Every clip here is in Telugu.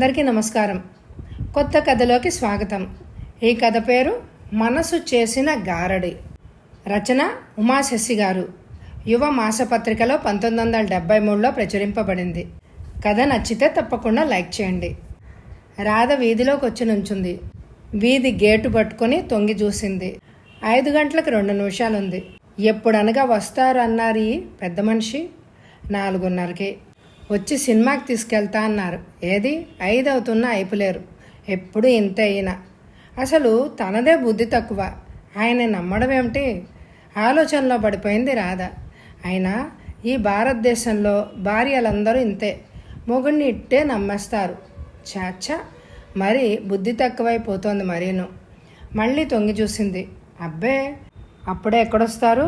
అందరికీ నమస్కారం. కొత్త కథలోకి స్వాగతం. ఈ కథ పేరు మనసు చేసిన గారడి. రచన ఉమాశశి గారు. యువ మాసపత్రికలో పంతొమ్మిది వందల డెబ్బై మూడులో ప్రచురింపబడింది. కథ నచ్చితే తప్పకుండా లైక్ చేయండి. రాధ వీధిలోకి వచ్చి నుంచుంది. వీధి గేటు పట్టుకొని తొంగి చూసింది. ఐదు గంటలకు రెండు నిమిషాలుంది. ఎప్పుడనగా వస్తారు అన్నారు ఈ పెద్ద మనిషి? నాలుగున్నరకి. వచ్చి సినిమాకి తీసుకెళ్తా అన్నారు. ఏది? ఐదు అవుతున్నా అయిపోలేరు. ఎప్పుడు ఇంత అయినా. అసలు తనదే బుద్ధి తక్కువ. ఆయన నమ్మడం ఏమిటి? ఆలోచనలో పడిపోయింది రాధ. అయినా ఈ భారతదేశంలో భార్యలందరూ ఇంతే. మొగుడిని ఇట్టే నమ్మేస్తారు. చాచా మరి బుద్ధి తక్కువైపోతోంది మరీను. మళ్ళీ తొంగి చూసింది. అబ్బే! అప్పుడే ఎక్కడొస్తారు?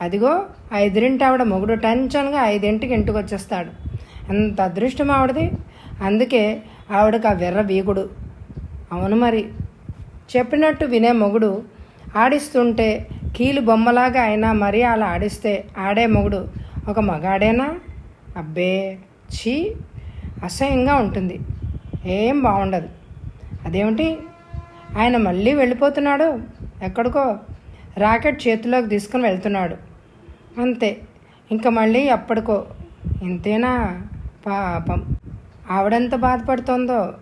అదిగో ఐదింటి ఆవిడ మొగుడు టెన్షన్గా ఐదింటికి ఇంటికి వచ్చేస్తాడు అంత అదృష్టం ఆవిడది. అందుకే ఆవిడకి ఆ వెర్ర వీగుడు అవును మరి. చెప్పినట్టు వినే మొగుడు ఆడిస్తుంటే కీలు బొమ్మలాగా అయినా మరీ అలా ఆడిస్తే ఆడే మొగుడు ఒక మగాడేనా? అబ్బే ఛీ! అసహ్యంగా ఉంటుంది. ఏం బాగుండదు అదేమిటి? ఆయన మళ్ళీ వెళ్ళిపోతున్నాడు? ఎక్కడికో రాకెట్ చేతిలోకి తీసుకుని వెళ్తున్నాడు. అంతే. ఇంకా మళ్ళీ అప్పటికో ఇంతేనా? పాపం. ఆవిడెంత బాధపడుతోందో.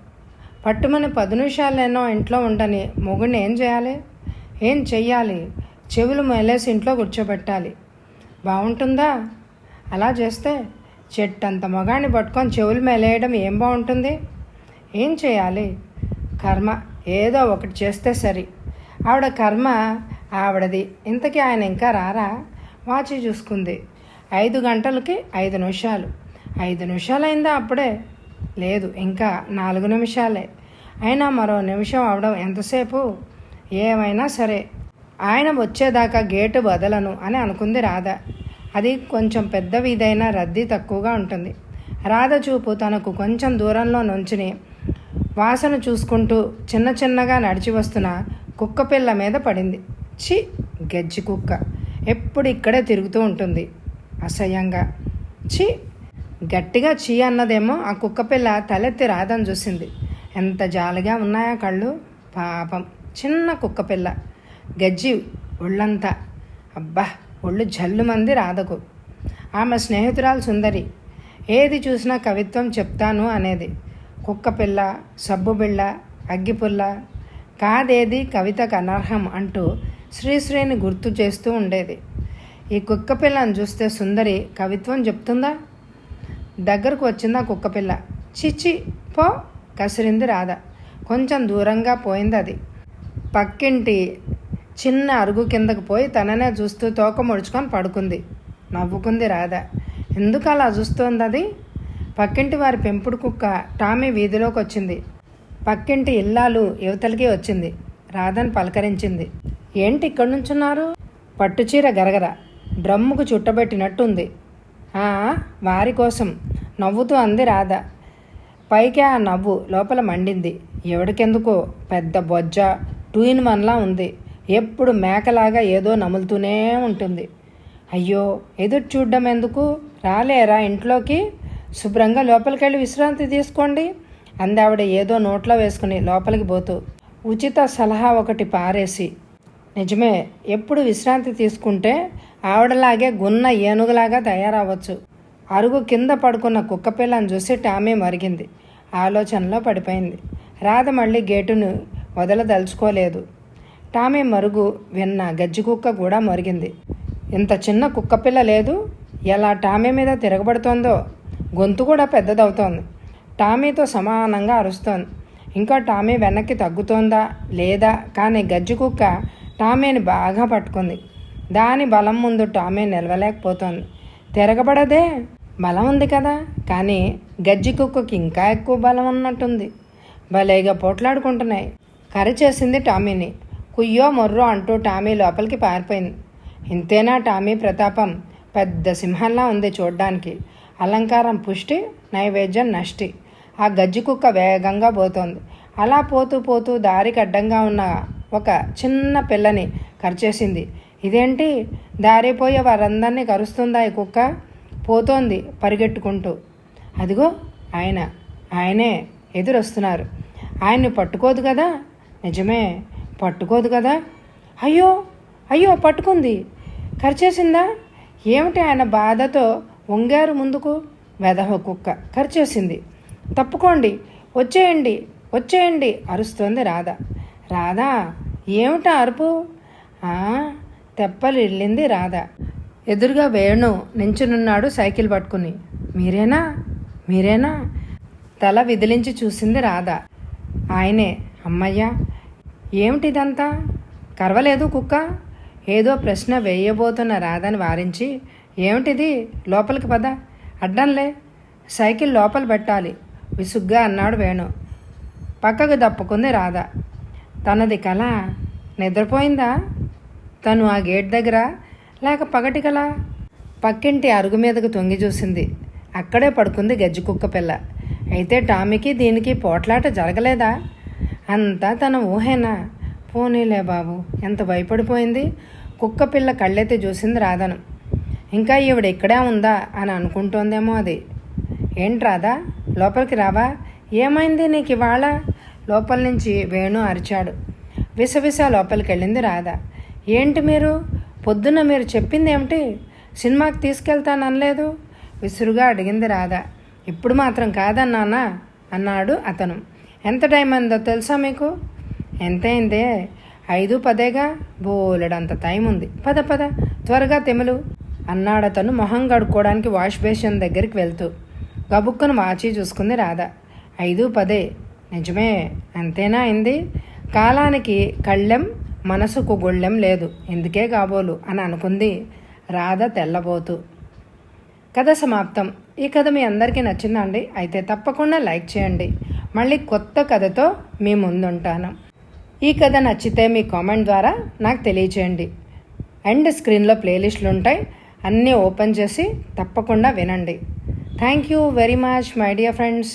పట్టుమని పది నిమిషాలేనో ఇంట్లో ఉండని మొగుడిని ఏం చేయాలి? ఏం చెయ్యాలి? చెవులు మేలేసి ఇంట్లో కూర్చోబెట్టాలి. బాగుంటుందా అలా చేస్తే చెట్టంత మగాన్ని పట్టుకొని చెవులు మేలేయడం ఏం బాగుంటుంది ఏం చేయాలి? కర్మ ఏదో ఒకటి చేస్తే సరి. ఆవిడ కర్మ ఆవిడది. ఇంతకీ ఆయన ఇంకా రారా? వాచి చూసుకుంది. ఐదు గంటలకి ఐదు నిమిషాలు. ఐదు నిమిషాలైందా అప్పుడే? లేదు ఇంకా నాలుగు నిమిషాలే. అయినా మరో నిమిషం అవడం ఎంతసేపు? ఏమైనా సరే. ఆయన వచ్చేదాకా గేటు వదలను అని అనుకుంది రాధ. అది కొంచెం పెద్ద వీధైనా రద్దీ తక్కువగా ఉంటుంది. రాధ చూపు తనకు కొంచెం దూరంలో నుంచుని వాసన చూసుకుంటూ చిన్న చిన్నగా నడిచి వస్తున్న కుక్క పిల్ల మీద పడింది. చి గెజ్జి కుక్క. ఎప్పుడు ఇక్కడే తిరుగుతూ ఉంటుంది. అసహ్యంగా. చి గట్టిగా చీ అన్నదేమో ఆ కుక్క పిల్ల తలెత్తి రాదని చూసింది. ఎంత జాలిగా ఉన్నాయా కళ్ళు. పాపం. చిన్న కుక్క పిల్ల. గజ్జి ఒళ్ళంతా. అబ్బా! ఒళ్ళు జల్లుమంది రాధకు. ఆమె స్నేహితురాలు సుందరి. ఏది చూసినా కవిత్వం చెప్తాను అనేది. కుక్క పిల్ల సబ్బు బిళ్ళ అగ్గిపుల్ల కాదేది కవితకు అనర్హం అంటూ శ్రీశ్రీని గుర్తు చేస్తూ ఉండేది. ఈ కుక్క పిల్లను చూస్తే సుందరి కవిత్వం చెప్తుందా? దగ్గరకు వచ్చింది ఆ కుక్కపిల్ల చిచ్చి పో కసిరింది రాధ. కొంచెం దూరంగా పోయింది అది. పక్కింటి చిన్న అరుగు కిందకు పోయి తననే చూస్తూ తోక ముడుచుకొని పడుకుంది. నవ్వుకుంది రాధ. ఎందుకు అలా చూస్తోంది అది? పక్కింటి వారి పెంపుడు కుక్క టామీ వీధిలోకి వచ్చింది. పక్కింటి ఇల్లాలు యువతలకి వచ్చింది. రాధని పలకరించింది. ఏంటి ఇక్కడ నుంచున్నారు? పట్టుచీర గరగర. డ్రమ్ముకు చుట్టబెట్టినట్టుంది. వారి కోసం నవ్వుతూ అంది రాధ. పైకి ఆ నవ్వు లోపల మండింది. ఎవడికెందుకో పెద్ద బొజ్జ టూ ఇన్ వన్లా ఉంది. ఎప్పుడు మేకలాగా ఏదో నములుతూనే ఉంటుంది. అయ్యో ఎదురు చూడడం ఎందుకు? రాలేరా ఇంట్లోకి? శుభ్రంగా లోపలికెళ్ళి విశ్రాంతి తీసుకోండి అంది ఆవిడ ఏదో నోట్లో వేసుకుని లోపలికి పోతూ ఉచిత సలహా ఒకటి పారేసి నిజమే ఎప్పుడు విశ్రాంతి తీసుకుంటే ఆవిడలాగే గున్న ఏనుగులాగా తయారవ్వచ్చు. అరుగు కింద పడుకున్న కుక్కపిల్లని చూసి టామీ మరిగింది. ఆలోచనలో పడిపోయింది. రాధ మళ్ళీ గేటును వదలదలుచుకోలేదు. టామీ మరుగు విన్న గజ్జి కుక్క కూడా మరిగింది. ఇంత చిన్న కుక్కపిల్ల లేదు. ఎలా టామీ మీద తిరగబడుతోందో? గొంతు కూడా పెద్దదవుతోంది. టామీతో సమానంగా అరుస్తోంది. ఇంకా టామీ వెనక్కి తగ్గుతోందా? లేదా? కానీ గజ్జి కుక్క టామీని బాగా పట్టుకుంది. దాని బలం ముందు టామీ నిలవలేకపోతోంది. తిరగబడదే? బలం ఉంది కదా. కానీ గజ్జి కుక్కకి ఇంకా ఎక్కువ బలం ఉన్నట్టుంది. భలేగా పోట్లాడుకుంటున్నాయి. కర్రీ చేసింది టామీని. కుయ్యో మొర్రో అంటూ టామీ లోపలికి పారిపోయింది. ఇంతేనా టామీ ప్రతాపం? పెద్ద సింహంలా ఉంది చూడ్డానికి. అలంకారం పుష్టి నైవేద్యం నష్టి. ఆ గజ్జి కుక్క వేగంగా పోతోంది. అలా పోతూ పోతూ దారికి అడ్డంగా ఉన్న ఒక చిన్న పిల్లని కరిచేసింది. ఇదేంటి? దారిపోయే వారందరినీ కరుస్తుందా ఈ కుక్క? పోతోంది పరిగెట్టుకుంటూ. అదిగో ఆయన. ఆయనే ఎదురొస్తున్నారు. ఆయన్ని పట్టుకోదు కదా? నిజమే పట్టుకోదు కదా? అయ్యో అయ్యో పట్టుకుంది. ఖర్చేసిందా ఏమిటి ఆయన బాధతో వంగారు ముందుకు? వెధవ కుక్క కరిచేసింది. తప్పుకోండి వచ్చేయండి వచ్చేయండి అరుస్తోంది రాధ. రాధా ఏమిటా అరుపు? తెప్పలు ఇల్లింది రాధ. ఎదురుగా వేణు నించునున్నాడు సైకిల్ పట్టుకుని. మీరేనా? మీరేనా? తల విదిలించి చూసింది రాధ. ఆయనే అమ్మయ్యా ఏమిటిదంతా? కరవలేదు కుక్క? ఏదో ప్రశ్న వేయబోతున్న రాధని వారించి ఏమిటిది? లోపలికి పద అడ్డంలే. సైకిల్ లోపల పెట్టాలి విసుగ్గా అన్నాడు వేణు. పక్కకు దప్పుకుంది రాధ. తనది కళ నిద్రపోయిందా? తను ఆ గేట్ దగ్గర లేక పగటి కళ పక్కింటి అరుగు మీదకు తొంగి చూసింది. అక్కడే పడుకుంది గజ్జి కుక్క పిల్ల. అయితే టామీకి దీనికి పోట్లాట జరగలేదా? అంతా తన ఊహేనా? పోనీలే బాబు ఎంత భయపడిపోయింది? కుక్క పిల్ల కళ్ళెత్తి చూసింది రాధను. ఇంకా ఈవిడ ఇక్కడే ఉందా అని అనుకుంటోందేమో అది. ఏంటి లోపలికి రావా? ఏమైంది నీకు ఇవాళ లోపల నుంచి వేణు అరిచాడు. విసవిస లోపలికి వెళ్ళింది రాధ. ఏంటి మీరు? పొద్దున్న మీరు చెప్పింది ఏమిటి సినిమాకి తీసుకెళ్తాననలేదు? విసురుగా అడిగింది రాధ. ఇప్పుడు మాత్రం కాదన్నానా? అన్నాడు అతను. ఎంత టైం అయిందో తెలుసా మీకు? ఎంతైందే? ఐదు పదేగా? బోలెడంత టైం ఉంది. పద పద త్వరగా తెములు అన్నాడతను మొహం కడుక్కోవడానికి వాష్ బేసిన్ దగ్గరికి వెళ్తూ. గబుక్కను వాచి చూసుకుంది రాధ. ఐదు పదే. నిజమే అంతేనా అయింది కాలానికి కళ్ళెం మనసుకు గుళ్ళెం లేదు. ఎందుకే కాబోలు? అని అనుకుంది రాధ తెల్లబోతు. కథ సమాప్తం. ఈ కథ మీ అందరికీ నచ్చిందా అండి అయితే తప్పకుండా లైక్ చేయండి. మళ్ళీ కొత్త కథతో మీ ముందుంటాను. ఈ కథ నచ్చితే మీ కామెంట్ ద్వారా నాకు తెలియచేయండి. అండ్ స్క్రీన్లో ప్లేలిస్టులు ఉంటాయి. అన్నీ ఓపెన్ చేసి తప్పకుండా వినండి. Thank you very much my dear friends.